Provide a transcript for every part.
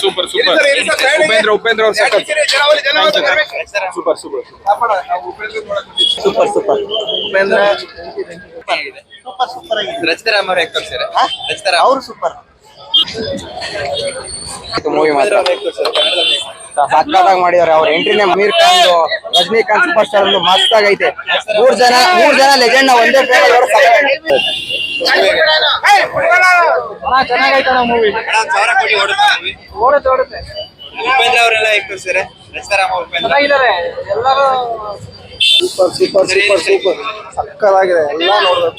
Super super. Upendra Upendra ಅವ್ರ super super super. Super Upendra. Super super ಆಗಿದೆ. ರಚಿತಾರಾಮ್ ಅವ್ರು ಹೇಗೆ ತೋರಿಸ್ಯಾರ ಹಾ? ರಚಿತಾರಾಮ್. ಅವ್ರು ಸೂಪರ್. ಮೂವಿ ಮಾತ್ರ. ಸಕ್ಕತ್ತಾಗಿ ಮಾಡಿದಾರೆ ಅವ್ರ. ಎಂಟ್ರಿನೇ ಅಮೀರ್ ಖಾನ್ ರಜನಿಕಾಂತ್ ಸೂಪರ್ ಸ್ಟಾರ್ ಒಂದು ಮಸ್ತ್ ಆಗೈತೆ ಮೂರ್ ಜನ ಮೂರ್ ಜನ ಲೆಜೆಂಡ್ ಒಂದೇ ಒಂದೇ ಪ್ಲೇಟ್ ಚೆನ್ನಾಗೈತೆ ಮೂವಿ ಅಣ್ಣ, ಒಂದ್ ಸಾವಿರ ಕೋಟಿ ಓಡುತ್ತೆ movie. ಓಡುತ್ತೆ ಓಡುತ್ತೆ. ಉಪೇಂದ್ರ ಅವರೆಲ್ಲ ಹೇಗೆ ತೋರಿಸ್ಯಾರ ರಚಿತಾರಾಮ್ ಅವ್ರು ಉಪೇಂದ್ರ. ಚೆನ್ನಾಗಿದ್ದಾರೆ. ಎಲ್ಲರೂ ಸೂಪರ್ ಸೂಪರ್ ಸೂಪರ್ ಸೂಪರ್ ಸಕ್ಕತ್ತಾಗಿದೆ. ಎಲ್ಲ ನೋಡ್ಬೇಕು.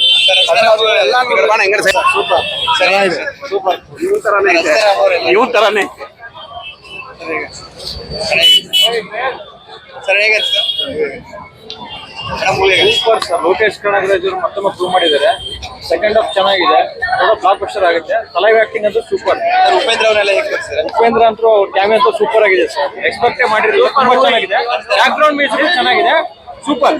ಎಲ್ಲ ಸೂಪರ್ ಚೆನ್ನಾಗಿದೆ ಸೂಪರ್ ಇವ್ ತರಾನೇ ಇವ್ ಸರ್ ಹೇಗೆ ಸೂಪರ್ ಸರ್ ಲೋಕೇಶ್ ಕನಗರಾಜ್ ಅವರು ಮತ್ತೊಮ್ಮೆ ಪ್ರೂವ್ ಮಾಡಿದ್ದಾರೆ. ಸೆಕೆಂಡ್ ಹಾಫ್ ಚೆನ್ನಾಗಿದೆ. ನೋಡೋ ಬ್ಲಾಕ್ ಬಸ್ಟರ್ ಆಗುತ್ತೆ. ತಲೆಗೆ ಆಕ್ಟಿಂಗ್ ಅಂತೂ ಸೂಪರ್ ಉಪೇಂದ್ರ ಅವರೆಲ್ಲ ಹೇಗೆ ಉಪೇಂದ್ರ ಅಂತೂ ಕ್ಯಾಮಿ ಅಂತೂ ಸೂಪರ್ ಆಗಿದೆ ಸರ್ ಎಕ್ಸ್ಪೆಕ್ಟೇ ಮಾಡಿರೋದು ತುಂಬಾ ಚೆನ್ನಾಗಿದೆ. ಬ್ಯಾಕ್ ಗ್ರೌಂಡ್ ಮ್ಯೂಸಿಕ್ ಚೆನ್ನಾಗಿದೆ. Super?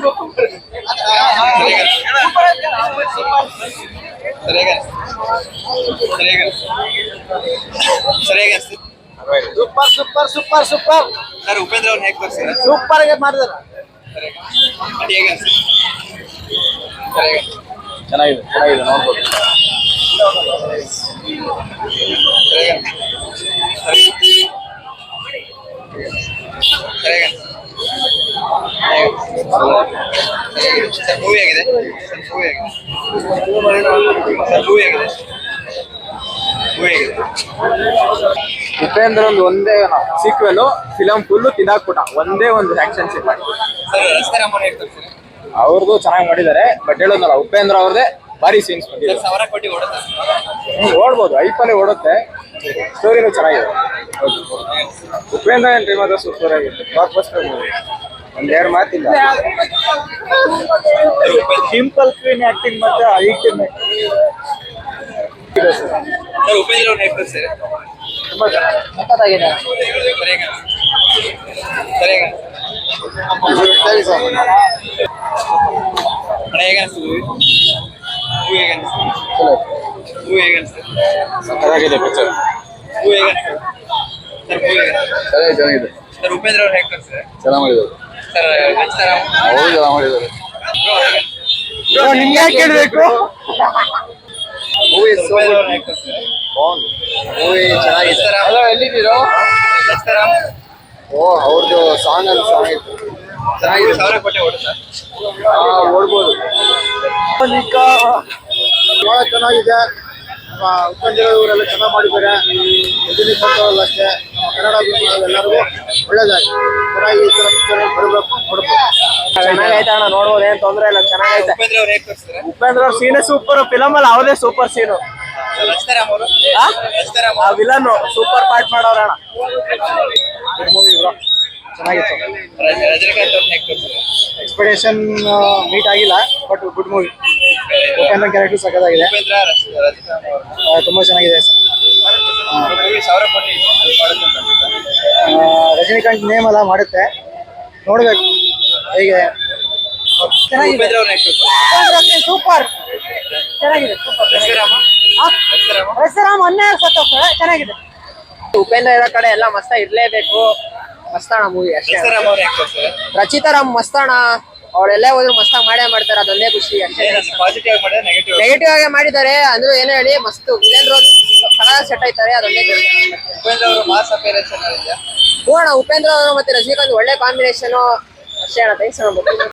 Super super super super sir Upendra ಅವ್ರನ್ನ ಹೇಗೆ ತೋರಿಸ್ಯಾರ ಸೂಪರ್ ಆಗಿ ಮಾಡಿದಾರೆ. ಸರ್, ಹೇಗೆ? ಸರ್? ಚೆನ್ನಾಗಿದೆ ಚೆನ್ನಾಗಿದೆ ನೋಡ್ಬೋದು ಸರ್? ಸರ್? ಸರ್ ಮೂವಿ ಆಗಿದೆ ಸರ್ ಮೂವಿ ಆಗಿದೆ ಸರ್ ಮೂವಿ ಆಗಿದೆ ಉಪೇಂದ್ರ ಒಂದು ಒಂದೇ ಸೀಕ್ವೆಲ್ ಫಿಲಂ ಫುಲ್ಲು ತಿನ್ನಾಕ್ಬಿಟ್ಟ ಒಂದೇ ಒಂದು ಆಕ್ಷನ್ ಸೀನ್ ಮಾಡಿ ಸರ್ ಹೇಗೆ ತೋರಿಸ್ಯಾರ ಅವ್ರದ್ದು ಚೆನ್ನಾಗಿ ಮಾಡಿದ್ದಾರೆ ಬಟ್ ಹೇಳೋದಲ್ಲ ಉಪೇಂದ್ರ ಅವ್ರದೇ ಭಾರಿ ಸೀನ್ಸ್ ಬಂದಿದೆ ಸರ್ ಸಾವಿರ ಕೋಟಿ ಓಡುತ್ತೆ ಹ್ಮ್, ಓಡ್ಬೋದು ಐಪಲ್ಲಿ ಓಡುತ್ತೆ ಸ್ಟೋರಿನೂ ಚೆನ್ನಾಗಿದೆ ಉಪೇಂದ್ರ ಎಂಟ್ರಿ ಮಾತ್ರ ಸೂಪರ್ ಆಗಿತ್ತು ಬ್ಲಾಕ್ ಬಸ್ಟರ್ ಮೂವಿ ಒಂದೆರಡು ಮಾತಿಲ್ಲ ಸಿಂಪಲ್ ಸ್ಕ್ರೀನ್ ಆಕ್ಟಿಂಗ್ ಮತ್ತೆ ಅಲ್ಟಿಮೇಟ್ ಸರ್ ಉಪೇಂದ್ರ ಅವ್ರು ತೋರಿಸ್ಯಾರ ತುಂಬಾ ಚೆನ್ನಾಗಿದೆ ಸಕ್ಕತ್ತಾಗಿದೆ ಸರ್? ಸರ್ ಹೇಗೆ ಅಣ್ಣ ಹೇಗೆ ಅನ್ಸ್ತು ಮೂವಿ ಮೂವಿ ಹೇಗೆ ಅನ್ಸ್ತು ಮೂವಿ ಹೇಗೆ ಅನ್ಸ್ತು ಸಕ್ಕತ್ತಾಗಿದೆ ಪಿಕ್ಚರ್ ಮೂವಿ ಹೇಗೆ ಅನ್ಸ್ತು ಸರ್ ಹೇಗೆ? ಚೆನ್ನಾಗಿದೆ ಸರ್ ಉಪೇಂದ್ರ ಅವ್ರು ಹೇಗೆ ತೋರಿಸ್ಯಾರ ಚೆನ್ನಾಗಿ ಮಾಡಿದ್ದಾರೆ ಸರ್ ರಚಿತಾರಾಮ್ ಅವರು ಚೆನ್ನಾಗಿ ಮಾಡಿದ್ದಾರೆ ನಿಮ್ಗೆ ಯಾಕೆ ಕೇಳ್ಬೇಕು? ಮೂವಿ ಮೂವಿ ಚೆನ್ನಾಗಿದೆ ಎಲ್ಲಿದ್ದೀರೋ? ಓ ಅವ್ರದ್ದು ಸಾಂಗ್ ಅಲ್ಲಿ ಸಾಂಗ್ ಇತ್ತು. ಚೆನ್ನಾಗಿದೆ. ಸಾವಿರ ಕೋಟಿ ಓಡುತ್ತಾ. ಓಡ್ಬೋದು. ಬಹಳ ಚೆನ್ನಾಗಿದೆ. ಚೆನ್ನಾಗಿ ಮಾಡಿದ್ದಾರೆ. ರಜನೀಶ್ ಅಷ್ಟೇ. ಕನ್ನಡ ಎಲ್ಲರಿಗೂ ಒಳ್ಳೇದಾಗಿ ಚೆನ್ನಾಗಿ ಈ ಥರ ಪಿಕ್ಚರ್ ಬರಬೇಕು ನೋಡ್ಬೇಕು ಚೆನ್ನಾಗೈತೆ ಅಣ್ಣ ನೋಡ್ಬೋದು ಏನ್ ತೊಂದ್ರೆ ಇಲ್ಲ ಚೆನ್ನಾಗೈತೆ. ಉಪೇಂದ್ರ ಅವ್ರು ಸೀನೇ ಸೂಪರ್ ಫಿಲಮ್ ಅಲ್ಲಿ ಅವ್ರದೇ super scene villain super part ಮಾಡೋರ ಅಣ್ಣ. ಮೂವಿ ಚೆನ್ನಾಗಿತ್ತು ರಜ- ರಜನಿಕಾಂತ್ ಅವ್ರನ್ನ ಹೇಗೆ ತೋರಿಸ್ಯಾರ ಎಕ್ಸ್ಪೆಕ್ಟೇಷನ್ ಮೀಟ್ ಆಗಿಲ್ಲ but good movie Upendra character ಸಖತ್ತಾಗಿದೆ. ಉಪೇಂದ್ರ ರಚ- ಆ, ತುಂಬಾ ಚೆನ್ನಾಗಿದೆ. ಸರ್ ಸಾವಿರ ಕೋಟಿ ಮಾಡುತ್ತೆ ಅಂತ ಅನ್ಸುತ್ತಾ? ಆ, ರಜನಿಕಾಂತ್ ನೇಮ್ ಎಲ್ಲ ಮಾಡುತ್ತೆ. ನೋಡ್ಬೇಕು. ಹೇಗೆ? ಉಪೇಂದ್ರ ಅವ್ರನ್ನ ಹೇಗೆ ತೋರಿಸ್ಯಾರ ಸೂಪರ್ ಚೆನ್ನಾಗಿದೆ. ಸೂಪರ್ ರಚಿತಾರಾಮ ರಚಿತಾರಾಮ ಹೆಸರಾಮ್ ಮೊನ್ನೆ ಸತ್ತೋಗ್ತಾರೆ. ಚೆನ್ನಾಗಿದೆ. ಉಪೇಂದ್ರ ಇರೋ ಕಡೆ ಎಲ್ಲ ಮಸ್ತ ಇರ್ಲೇಬೇಕು. ಮಸ್ತಾಣ ಮೂವಿ ಅಷ್ಟೇ. ರಚಿತಾರಾಮ್ ಮಸ್ತಾಣ ಅವ್ರೆಲ್ಲೇ ಹೋದ್ರು ಮಸ್ತಾಗಿ ಮಾಡೇ ಮಾಡ್ತಾರೆ ಅದೊಂದೇ ಖುಷಿ ಅಷ್ಟೇ. ನೆಗೆಟಿವ್ ಆಗಿ ಮಾಡಿದ್ದಾರೆ ಅಂದ್ರೆ ಏನೇ ಹೇಳಿ ಮಸ್ತ್ ವಿಲೇನ್ ರೋಲ್ ಸೆಟ್ ಆಯ್ತಾರೆ ಅದೊಂದೇ ಅಣ್ಣ ಉಪೇಂದ್ರ ಅವರು ಮತ್ತೆ ರಜನಿಕಾಂತ್ ಒಳ್ಳೆ ಕಾಂಬಿನೇಷನ್ ಅಷ್ಟೇ ಅಣ್ಣ ಥ್ಯಾಂಕ್ಸ್ ಅಣ್ಣ.